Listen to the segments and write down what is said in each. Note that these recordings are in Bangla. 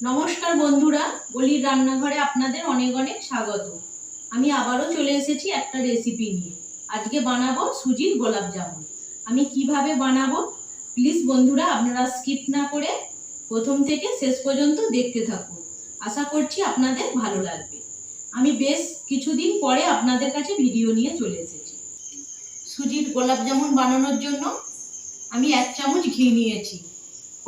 নমস্কার বন্ধুরা বলির রান্নাঘরে আপনাদের অনেক অনেক স্বাগত। আমি আবারও চলে এসেছি একটা রেসিপি নিয়ে। আজকে বানাবো সুজির গোলাপ জামুন। আমি কীভাবে বানাবো? প্লিজ বন্ধুরা, আপনারা স্কিপ না করে প্রথম থেকে শেষ পর্যন্ত দেখতে থাকুন। আশা করছি আপনাদের ভালো লাগবে। আমি বেশ কিছুদিন পরে আপনাদের কাছে ভিডিও নিয়ে চলে এসেছি। সুজির গোলাপ জামুন বানানোর জন্য আমি এক চামচ ঘি নিয়েছি।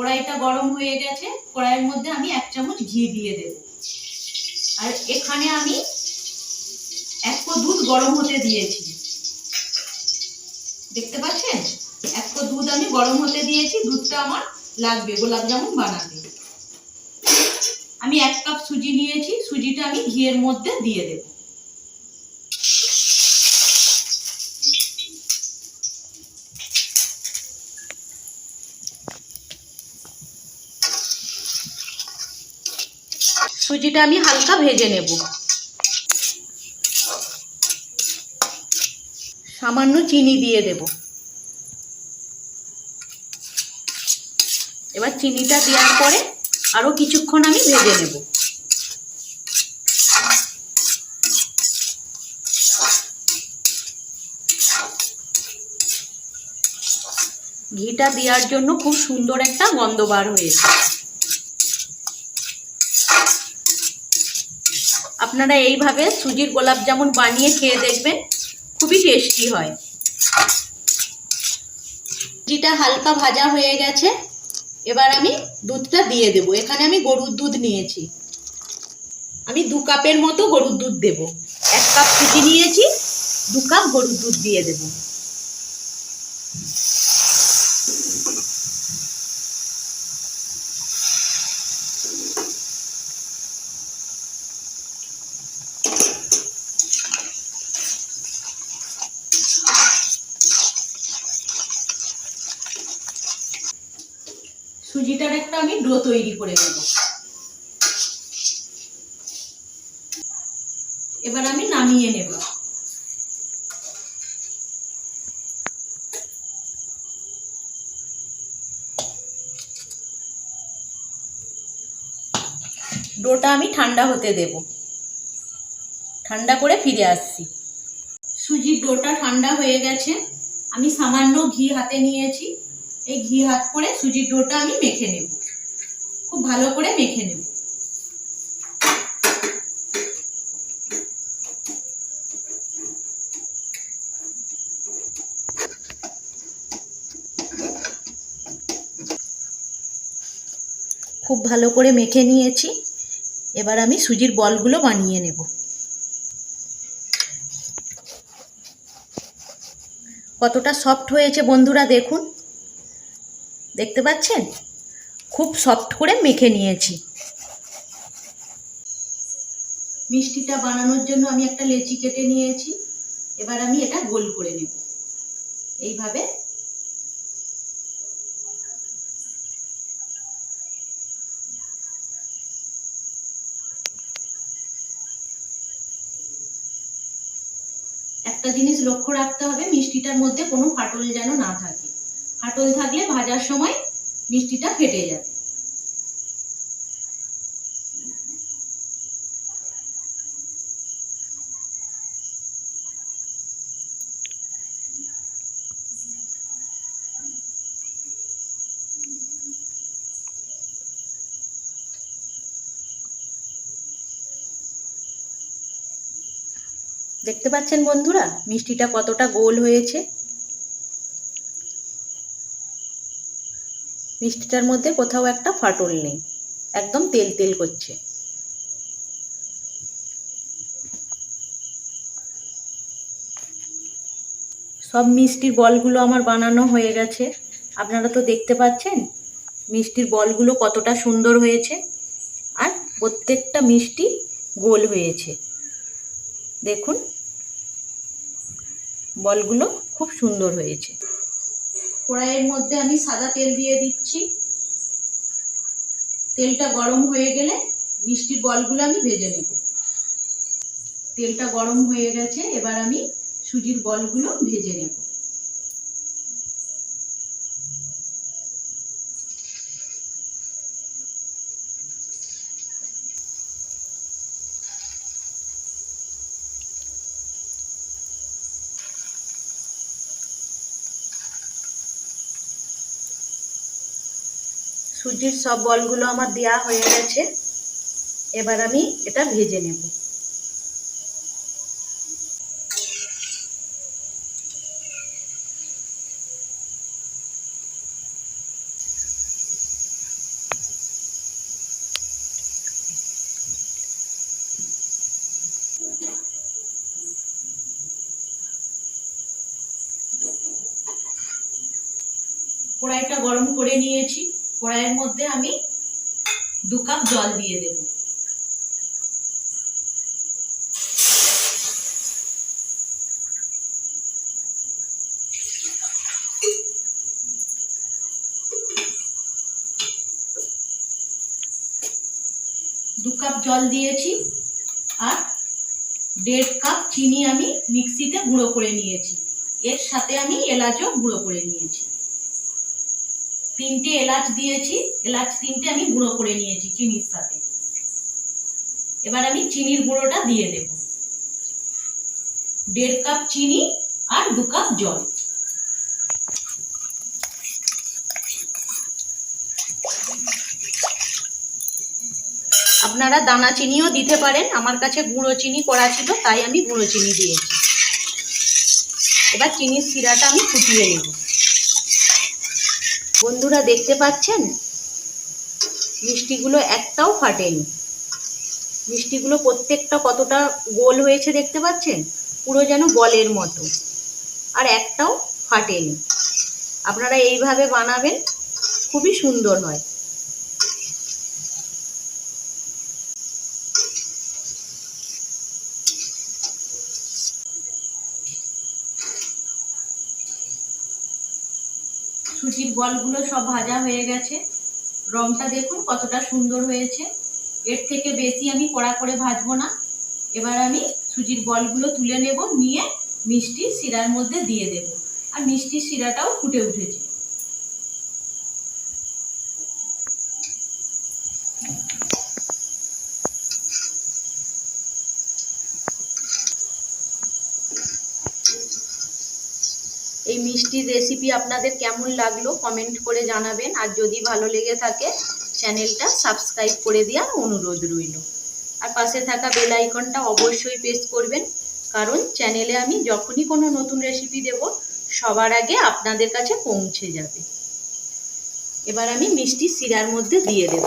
কড়াইটা গরম হয়ে গেছে, কড়াইয়ের মধ্যে আমি এক চামচ ঘি দিয়ে দেব। আর এখানে আমি এক পো দুধ গরম হতে দিয়েছি। দেখতে পাচ্ছেন? এক পো দুধ আমি গরম হতে দিয়েছি, দুধটা আমার লাগবে, গোলাপ জামুন বানাতে। আমি এক কাপ সুজি নিয়েছি, সুজিটা আমি ঘিয়ের মধ্যে দিয়ে দেব। সুজিটা আমি হালকা ভেজে নেব। সামান্য চিনি দিয়ে দেব। এবার চিনিটা দেওয়ার পরে আরও কিছুক্ষণ আমি ভেজে নেব। ঘিটা দেওয়ার জন্য খুব সুন্দর একটা গন্ধ বার হয়েছে। আপনারা এইভাবে সুজির গোলাপ জামুন বানিয়ে খেয়ে দেখবেন, খুবই টেস্টি হয়। সুজিটা হালকা ভাজা হয়ে গেছে, এবার আমি দুধটা দিয়ে দেব। এখানে আমি গরুর দুধ নিয়েছি। আমি দু কাপের মতো গরুর দুধ দেব। এক কাপ সুজি নিয়েছি, দু কাপ গরুর দুধ দিয়ে দেব। সুজিটার একটা আমি ডো তৈরি করে নেব এবার আমি নামিয়ে নেব। ডোটা আমি ঠান্ডা হতে দেব। ঠান্ডা করে ফিরে আসছি। সুজির ডোটা ঠান্ডা হয়ে গেছে। আমি সামান্য ঘি হাতে নিয়েছি। এই ঘি হাত করে সুজির ডোটা আমি মেখে নেব। খুব ভালো করে মেখে নেব। খুব ভালো করে মেখে নিয়েছি। এবার আমি সুজির বলগুলো বানিয়ে নেব। কতটা সফট হয়েছে বন্ধুরা দেখুন। দেখতে পাচ্ছেন? খুব সফট করে মেখে নিয়েছি। মিষ্টিটা বানানোর জন্য আমি একটা লেচি কেটে নিয়েছি। এবার আমি এটা গোল করে নেব। এইভাবে। একটা জিনিস লক্ষ্য রাখতে হবে, মিষ্টিটার মধ্যে কোনো ফাটল যেন না থাকে। ফাটল থাকলে ভাজার সময় মিষ্টিটা ফেটে যাবে। দেখতে পাচ্ছেন বন্ধুরা মিষ্টিটা কতটা গোল হয়েছে। মিষ্টিটার মধ্যে কোথাও একটা ফাটল নেই। একদম তেল তেল করছে। সব মিষ্টির বলগুলো আমার বানানো হয়ে গেছে। আপনারা তো দেখতে পাচ্ছেন মিষ্টির বলগুলো কতটা সুন্দর হয়েছে। আর প্রত্যেকটা মিষ্টি গোল হয়েছে। দেখুন, বলগুলো খুব সুন্দর হয়েছে। কড়াইয়ের মধ্যে আমি সাদা তেল দিয়ে দিচ্ছি। তেলটা গরম হয়ে গেলে মিষ্টির বলগুলো আমি ভেজে নেব। তেলটা গরম হয়ে গেছে, এবার আমি সুজির বলগুলো ভেজে নেব। সুজির সব বলগুলো আমার দেওয়া হয়ে গেছে। এবার আমি এটা ভেজে নেব। কড়াইটা গরম করে নিয়েছি। কড়াইয়ের মধ্যে আমি দু কাপ জল দিয়ে দেব। দু কাপ জল দিয়েছি আর দেড় কাপ চিনি আমি মিক্সিতে গুঁড়ো করে নিয়েছি। এর সাথে আমি এলাচও গুঁড়ো করে নিয়েছি। তিনটে এলাচ দিয়েছি, এলাচ তিনটে আমি গুঁড়ো করে নিয়েছি চিনির সাথে। এবার আমি চিনির গুঁড়োটা দিয়ে দেব। দেড় কাপ চিনি আর দু কাপ জল। আপনারা দানা চিনিও দিতে পারেন, আমার কাছে গুঁড়ো চিনি করা ছিল, তাই আমি গুঁড়ো চিনি দিয়েছি। এবার চিনির শিরাটা আমি ফুটিয়ে নেব। বন্ধুরা দেখতে পাচ্ছেন? মিষ্টিগুলো একটাও ফাটেনি। মিষ্টিগুলো প্রত্যেকটা কতটা গোল হয়েছে দেখতে পাচ্ছেন? পুরো যেন বলের মতো। আর একটাও ফাটেনি। আপনারা এইভাবে বানাবেন, খুবই সুন্দর হয় সুজির বলগুলো সব ভাজা হয়ে গেছে। রংটা দেখুন কতটা সুন্দর হয়েছে। এর থেকে বেশি আমি কড়া করে ভাজবো না। এবার আমি সুজির বলগুলো তুলে নেব, নিয়ে মিষ্টি শিরার মধ্যে দিয়ে দেব। আর মিষ্টির শিরাটাও ফুটে উঠেছে এই মিষ্টির রেসিপি আপনাদের কেমন লাগল কমেন্ট করে জানাবেন। আর যদি ভালো লেগে থাকে চ্যানেলটা সাবস্ক্রাইব করে দেওয়ার অনুরোধ রইল। আর পাশে থাকা বেল আইকনটা অবশ্যই প্রেস করবেন, কারণ চ্যানেলে আমি যখনই কোনো নতুন রেসিপি দেব, সবার আগে আপনাদের কাছে পৌঁছে যাবে। এবার আমি মিষ্টি শিরার মধ্যে দিয়ে দেব।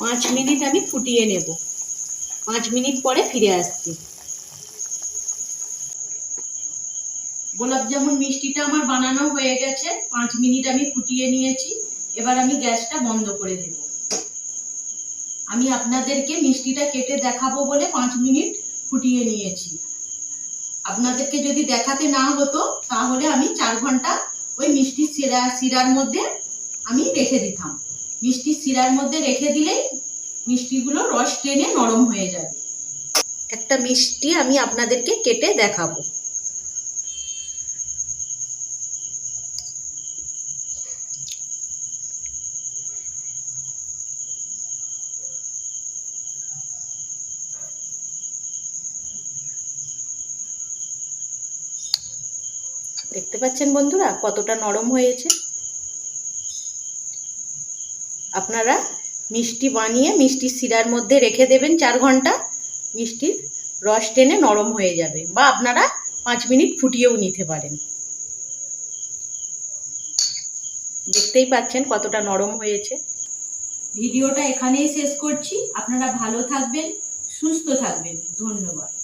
পাঁচ মিনিট আমি ফুটিয়ে নেব। পাঁচ মিনিট পরে ফিরে আসছি। গোলাপ জামুন মিষ্টিটা আমার বানানো হয়ে গেছে। পাঁচ মিনিট আমি ফুটিয়ে নিয়েছি। এবার আমি গ্যাসটা বন্ধ করে দেব। আমি আপনাদেরকে মিষ্টিটা কেটে দেখাবো বলে পাঁচ মিনিট ফুটিয়ে নিয়েছি। আপনাদেরকে যদি দেখাতে না হতো, তাহলে আমি চার ঘণ্টা ওই মিষ্টির শিরা শিরার মধ্যে আমি রেখে দিতাম। মিষ্টির শিরার মধ্যে রেখে দিলেই মিষ্টিগুলো রস টেনে নরম হয়ে যাবে। একটা মিষ্টি আমি আপনাদেরকে কেটে দেখাবো। দেখতে পাচ্ছেন বন্ধুরা কতটা নরম হয়েছে। আপনারা মিষ্টি বানিয়ে মিষ্টির শিরার মধ্যে রেখে দেবেন চার ঘণ্টা। মিষ্টির রস টেনে নরম হয়ে যাবে বা আপনারা পাঁচ মিনিট ফুটিয়েও নিতে পারেন। দেখতেই পাচ্ছেন কতটা নরম হয়েছে। ভিডিওটা এখানেই শেষ করছি। আপনারা ভালো থাকবেন, সুস্থ থাকবেন। ধন্যবাদ।